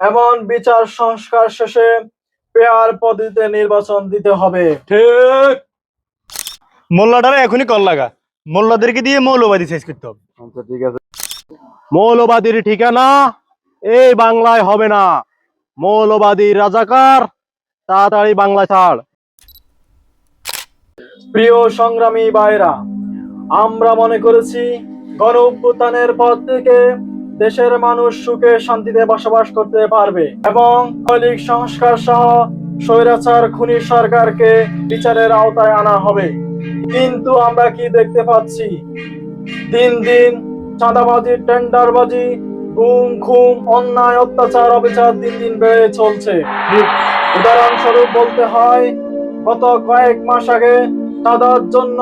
এমন বিচার সংস্কার শেষে পেয়ার পদ্ধতিতে নির্বাচন দিতে হবে। ঠিক। মোল্লাটারে এখনই কল লাগা। মোল্লাদেরকে দিয়ে মৌলবাদী শেষ করতে হবে। আচ্ছা ঠিক আছে। মৌলবাদীর ঠিকানা এই বাংলায় হবে না। মৌলবাদী রাজাকার তাড়াতাড়ি বাংলা ছাড়। প্রিয় সংগ্রামী ভাইরা আমরা মনে করেছি গণ অভ্যুত্থানের পর থেকে দেশের মানুষ সুখে শান্তিতে বসবাস করতে পারবে এবং মৌলিক সংস্কার সহ স্বৈরাচার খুনি সরকারকে বিচারের আওতায় আনা হবে। কিন্তু আমরা কি দেখতে পাচ্ছি? দিন দিন চাঁদাবাজি, টেন্ডারবাজি, গুম খুম অন্যায়, অত্যাচার, অবিচার দিন দিন বেড়ে চলছে। উদাহরণস্বরূপ বলতে হয়, গত কয়েক মাস আগে চাঁদার জন্য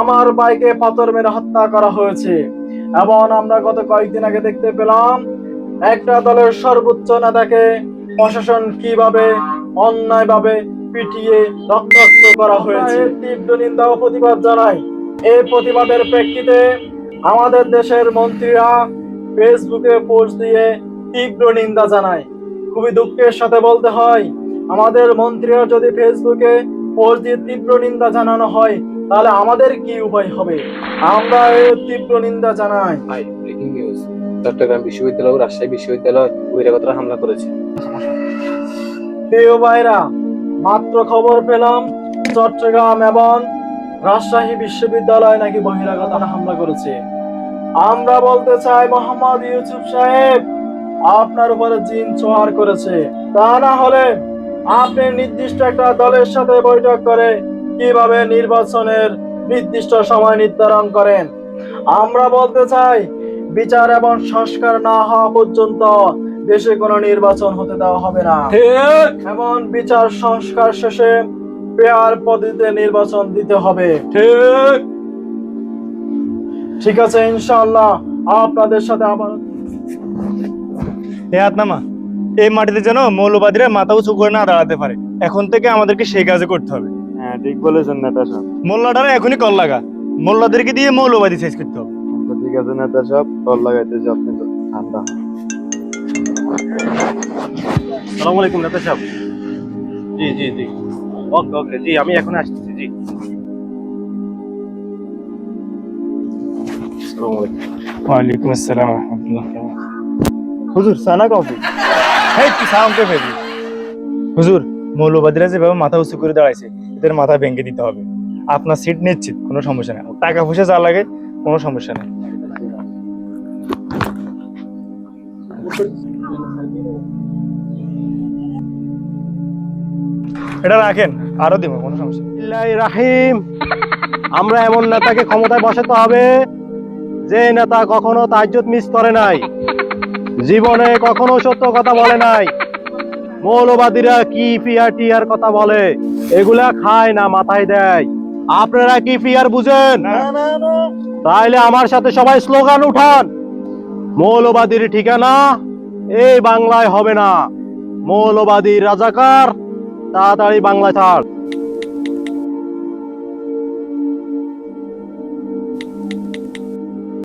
আমার বাইকে পাথর মেরে হত্যা করা হয়েছে। এবং আমরা গত কয়েকদিন আগে দেখতে পেলাম একটা দলের সর্বোচ্চ নেতাকে প্রশাসন কীভাবে অন্যায়ভাবে পিটিয়ে রক্তাক্ত করা হয়েছে। তীব্র নিন্দা ও প্রতিবাদ জানাই। এই প্রতিবাদের প্রেক্ষিতে আমাদের দেশের মন্ত্রীরা ফেসবুকে পোস্ট দিয়ে তীব্র নিন্দা জানায়। খুবই দুঃখের সাথে বলতে হয় আমাদের মন্ত্রীরা যদি ফেসবুকে পোস্ট দিয়ে তীব্র নিন্দা জানানো হয় তাহলে আমাদের কি উপায় হবে? আমরা তীব্র নিন্দা জানাই। হাই ব্রেকিং নিউজ চট্টগ্রাম বিশ্ববিদ্যালয় ও রাজশাহী বিশ্ববিদ্যালয় বহিরাগতরা হামলা করেছে। প্রিয় ভাইরা মাত্র খবর পেলাম চট্টগ্রাম এবং রাজশাহী বিশ্ববিদ্যালয় নাকি বহিরাগতরা হামলা করেছে। আমরা বলতে চাই মোহাম্মদ ইউসুফ সাহেব আপনার উপরে জিন চোয়ার করেছে। তা না হলে আপনি নির্দিষ্ট একটা দলের সাথে বৈঠক করে কীভাবে নির্বাচনের নির্দিষ্ট সময় নির্ধারণ করেন? আমরা বলতে চাই বিচার এবং সংস্কার না হওয়া পর্যন্ত দেশে কোনো নির্বাচন হতে দেওয়া হবে না। ঠিক। এমন বিচার সংস্কার শেষে পেয়ার পদ্ধতিতে নির্বাচন দিতে হবে। ঠিক। ঠিক আছে ইনশাআল্লাহ আপনাদের সাথে আবার এ আত্মামা এই মাটিতে যেন মৌলবাদীরা মাথা উঁচু করে না দাঁড়াতে পারে। এখন থেকে আমাদেরকে সেই কাজে করতে হবে। হ্যাঁ ঠিক বলেছেন নেতা সাহেব। মোল্লাটারে এখনই কল লাগা। মোল্লাদেরকে দিয়ে মৌলবাদী শেষ করতে হবে। আচ্ছা ঠিক আছে নেতা সাহেব কল লাগাইতেছি আপনি তো ঠান্ডা। সালাম আলাইকুম নেতা সাহেব। জি জি জি। ওকে ওকে জি আমি এখন আসতেছি জি। আসসালামু ওয়ালাইকুম আসসালাম রহমতুল্লাহ। হুজুর সানা কফি। হেই তুই সাউন্ডকে ফেলবি হুজুর মৌলবাদীরা যেভাবে মাথা উঁচু করে দাঁড়াইছে, এদের মাথা ভেঙে দিতে হবে। আপনার সিট নিশ্চিত, কোনো সমস্যা নেই। টাকা পয়সা যা লাগে, কোনো সমস্যা নেই। এটা রাখেন, আরও দিব, কোনো সমস্যা রাহিম। আমরা এমন নেতাকে ক্ষমতায় বসাতে হবে, যে নেতা কখনো তাজ্জত মিস করে নাই, জীবনে কখনো সত্য কথা বলে নাই। মৌলবাদীরা কি পিয়ার টিয়ার কথা বলে? এগুলা খায় না মাথায় দেয়। আপনারা কি পিয়ার বুঝেন? তাইলে আমার সাথে সবাই স্লোগান উঠান। মৌলবাদীর ঠিকানা এই বাংলায় হবে না। মৌলবাদী রাজাকার তাড়াতাড়ি বাংলা ছাড়।